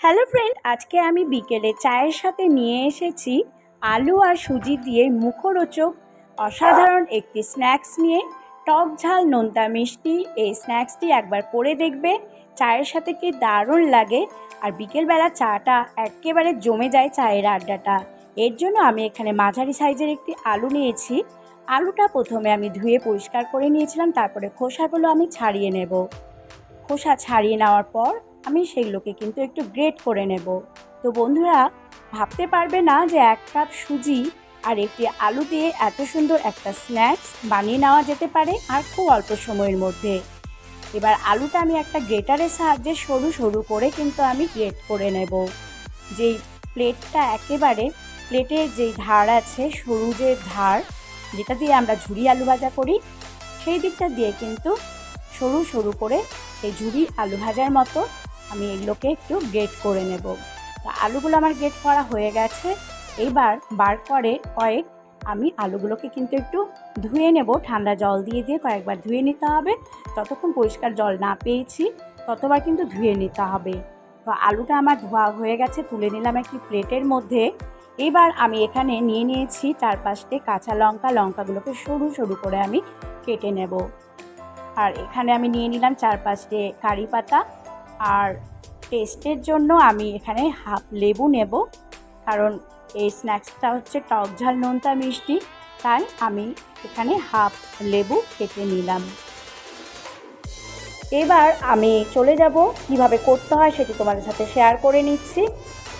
Hello friend আজকে আমি বিকেলে চায়ের সাথে নিয়ে এসেছি আলু আর সুজি দিয়ে মুখরোচক, অসাধারণ একটি স্ন্যাক্স নিয়ে। টক ঝাল, নোনতা মিষ্টি, এই স্ন্যাক্সটি একবার করে দেখবে। চায়ের সাথে কি দারুণ লাগে। আর বিকেলবেলা চাটা একেবারে জমে যায় চায়ের আড্ডাটা। এর জন্য আমি এখানে মাঝারি সাইজের একটি আলু নিয়েছি। আলুটা প্রথমে আমি ধুয়ে পরিষ্কার করে নিয়েছিলাম, তারপরে খোসাগুলো আমি ছাড়িয়ে নেব। খোসা ছাড়িয়ে নেওয়ার পর আমি সেগুলোকে কিন্তু একটু গ্রেট করে নেব। তো বন্ধুরা, ভাবতে পারবে না যে এক কাপ সুজি আর একটি আলু দিয়ে এত সুন্দর একটা স্ন্যাক্স বানিয়ে নেওয়া যেতে পারে আর খুব অল্প সময়ের মধ্যে। এবার আলুটা আমি একটা গ্রেটারের সাহায্যে সরু সরু করে কিন্তু আমি গ্রেট করে নেব। যেই প্লেটটা একেবারে প্লেটের যেই ধার আছে, সরু যে ধার, যেটা দিয়ে আমরা ঝুড়ি আলু ভাজা করি, সেই দিকটা দিয়ে কিন্তু সরু সরু করে সেই ঝুড়ি আলু ভাজার মতো আমি এগুলোকে একটু গ্রেট করে নেব। তা আলুগুলো আমার গ্রেট করা হয়ে গেছে। এইবার বার করে কয়েক আমি আলুগুলোকে কিন্তু একটু ধুয়ে নেব। ঠান্ডা জল দিয়ে দিয়ে কয়েকবার ধুয়ে নিতে হবে। যতক্ষণ পরিষ্কার জল না পেয়েছি, ততবার কিন্তু ধুয়ে নিতে হবে। তো আলুটা আমার ধোয়া হয়ে গেছে, তুলে নিলাম একটি প্লেটের মধ্যে। এবার আমি এখানে নিয়ে নিয়েছি চার পাঁচটে কাঁচা লঙ্কা। লঙ্কাগুলোকে সরু সরু করে আমি কেটে নেব। আর এখানে আমি নিয়ে নিলাম চার পাঁচটে কারি পাতা। আর টেস্টের জন্য আমি এখানে হাফ লেবু নেব। কারণ এই স্ন্যাক্সটা হচ্ছে টক ঝাল, নোনতা মিষ্টি। তাই আমি এখানে হাফ লেবু কেটে নিলাম। এবার আমি চলে যাব, কীভাবে করতে হয় সেটি তোমাদের সাথে শেয়ার করে নিচ্ছি।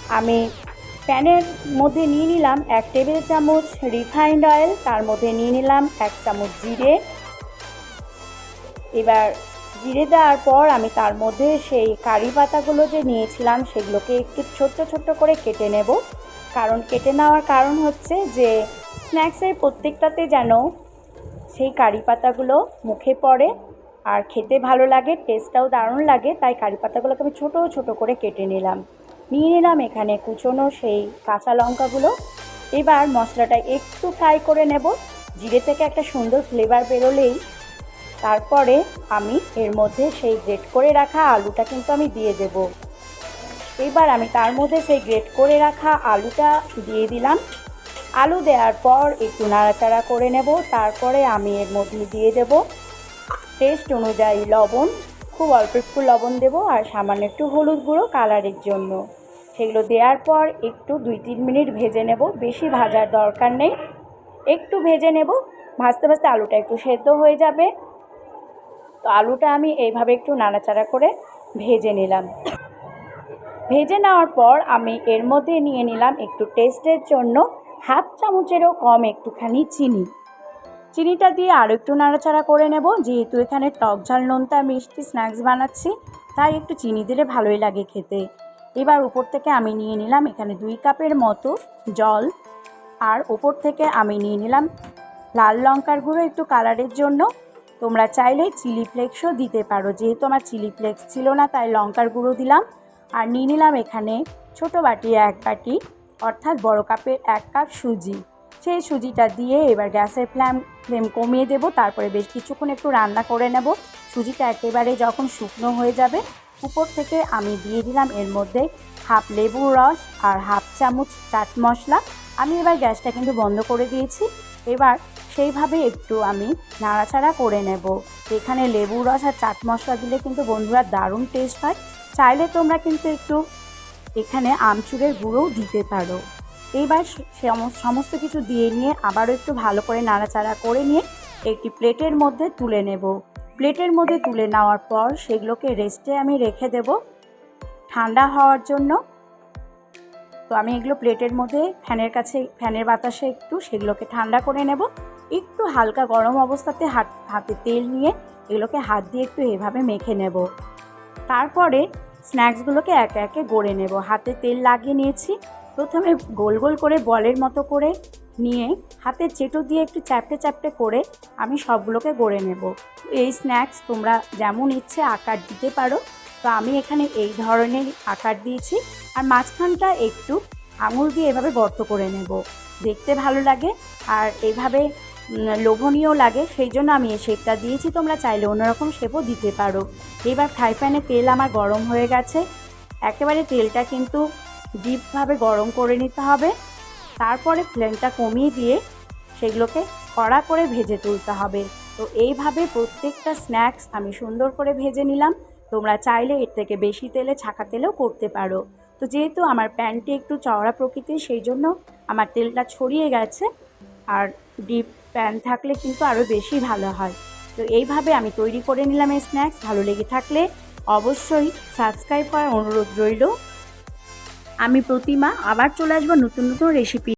আমি প্যানের মধ্যে নিয়ে নিলাম এক টেবিল চামচ রিফাইন্ড অয়েল তার মধ্যে নিয়ে নিলাম এক চামচ জিরে। এবার জিরে দেওয়ার পর আমি তার মধ্যে সেই কারি পাতাগুলো যে নিয়েছিলাম, সেগুলোকে একটু ছোট্ট ছোট্ট করে কেটে নেব। কারণ কেটে নেওয়ার কারণ হচ্ছে যে স্ন্যাক্সের প্রত্যেকটাতে যেন সেই কারি পাতাগুলো মুখে পড়ে আর খেতে ভালো লাগে টেস্টটাও দারুণ লাগে, তাই কারি পাতাগুলোকে আমি ছোটো ছোটো করে কেটে নিলাম। নিয়ে নিলাম এখানে কুচোনো সেই কাঁচা লঙ্কাগুলো। এবার মশলাটা একটু ফ্রাই করে নেব। জিরে থেকে একটা সুন্দর ফ্লেভার বেরোলেই তারপরে আমি এর মধ্যে সেই গ্রেট করে রাখা আলুটা কিন্তু আমি দিয়ে দেব। এবার আমি তার মধ্যে সেই গ্রেট করে রাখা আলুটা দিয়ে দিলাম। আলু দেওয়ার পর একটু নাড়াচাড়া করে নেব, তারপরে আমি এর মধ্যে দিয়ে দেব টেস্ট অনুযায়ী লবণ। খুব অল্প একটু লবণ দেব আর সামান্য একটু হলুদ গুঁড়ো কালারের জন্য। সেগুলো দেওয়ার পর একটু দুই তিন মিনিট ভেজে নেব, বেশি ভাজার দরকার নেই। একটু ভেজে নেব, ভাজতে ভাজতে আলুটা একটু সেদ্ধ হয়ে যাবে। তো আলুটা আমি এইভাবে একটু নাড়াচাড়া করে ভেজে নিলাম। ভেজে নেওয়ার পর আমি এর মধ্যে নিয়ে নিলাম একটু টেস্টের জন্য হাফ চামচেরও কম একটুখানি চিনি। চিনিটা দিয়ে আরও একটু নাড়াচাড়া করে নেব। যেহেতু এখানে টক ঝাল, নোনতা, মিষ্টি, স্ন্যাক্স বানাচ্ছি, তাই একটু চিনি দিলে ভালোই লাগে খেতে। এবার উপর থেকে আমি নিয়ে নিলাম এখানে দুই কাপের মতো জল। আর ওপর থেকে আমি নিয়ে নিলাম লাল লঙ্কার গুঁড়ো একটু কালারের জন্য। তোমরা চাইলে চিলি ফ্লেক্সও দিতে পারো। যেহেতু আমার চিলি ফ্লেক্স ছিল না, তাই লঙ্কার গুঁড়ো দিলাম। আর নিয়ে নিলাম এখানে ছোট বাটি এক বাটি, অর্থাৎ বড় কাপের এক কাপ সুজি। সেই সুজিটা দিয়ে এবার গ্যাসের ফ্লেম ফ্লেম কমিয়ে দেব। তারপরে বেশ কিছুক্ষণ একটু রান্না করে নেব। সুজিটা একেবারে যখন শুকনো হয়ে যাবে, উপর থেকে আমি দিয়ে দিলাম এর মধ্যে হাফ লেবুর রস আর হাফ চামচ চাট মশলা। আমি এবার গ্যাসটা কিন্তু বন্ধ করে দিয়েছি। এবার সেইভাবে একটু আমি নাড়াচাড়া করে নেব। এখানে লেবু রস আর চাট মশলা দিলে কিন্তু বন্ধুরা দারুণ টেস্ট হয়। চাইলে তোমরা কিন্তু একটু এখানে আমচুরের গুঁড়োও দিতে পারো। এইবার সমস্ত কিছু দিয়ে নিয়ে আবারও একটু ভালো করে নাড়াচাড়া করে নিয়ে একটি প্লেটের মধ্যে তুলে নেব। প্লেটের মধ্যে তুলে নেওয়ার পর সেগুলোকে রেস্টে আমি রেখে দেব। ঠান্ডা হওয়ার জন্য তো আমি এগুলো প্লেটের মধ্যে ফ্যানের কাছে, ফ্যানের বাতাসে একটু সেগুলোকে ঠান্ডা করে নেব। একটু হালকা গরম অবস্থাতে হাত, হাতে তেল নিয়ে এগুলোকে হাত দিয়ে একটু এভাবে মেখে নেব। তারপরে স্ন্যাক্সগুলোকে একে একে গড়ে নেব। হাতে তেল লাগিয়ে নিয়েছি। প্রথমে গোল গোল করে বলের মতো করে নিয়ে হাতের চেটো দিয়ে একটু চ্যাপটে চ্যাপটে করে আমি সবগুলোকে গড়ে নেব। এই স্ন্যাক্স তোমরা যেমন ইচ্ছে আকার দিতে পারো। তো আমি এখানে এই ধরনের আকার দিয়েছি আর মাঝখানটা একটু আঙুল দিয়ে এভাবে গর্ত করে নেব। দেখতে ভালো লাগে আর এইভাবে লোভনীয় লাগে, সেই জন্য আমি এই শেপটা দিয়েছি। তোমরা চাইলে অন্যরকম শেপও দিতে পারো। এবার ফ্রাই প্যানে তেল আমার গরম হয়ে গেছে। একেবারে তেলটা কিন্তু ডিপভাবে গরম করে নিতে হবে। তারপরে ফ্লেমটা কমিয়ে দিয়ে সেগুলোকে কড়া করে ভেজে তুলতে হবে। তো এইভাবে প্রত্যেকটা স্ন্যাক্স আমি সুন্দর করে ভেজে নিলাম। তোমরা চাইলে এর থেকে বেশি তেলে ছাকা তেলেও করতে পারো। তো যেহেতু আমার প্যানটি একটু চওড়া প্রকৃতির, সেই জন্য আমার তেলটা ছড়িয়ে গেছে। আর ডিপ প্যান থাকলে কিন্তু আরও বেশি ভালো হয়। তো এইভাবে আমি তৈরি করে নিলাম এই স্ন্যাক্স। ভালো লেগে থাকলে অবশ্যই সাবস্ক্রাইব করার অনুরোধ রইল। আমি প্রতিমা আবার চলে আসব নতুন নতুন রেসিপি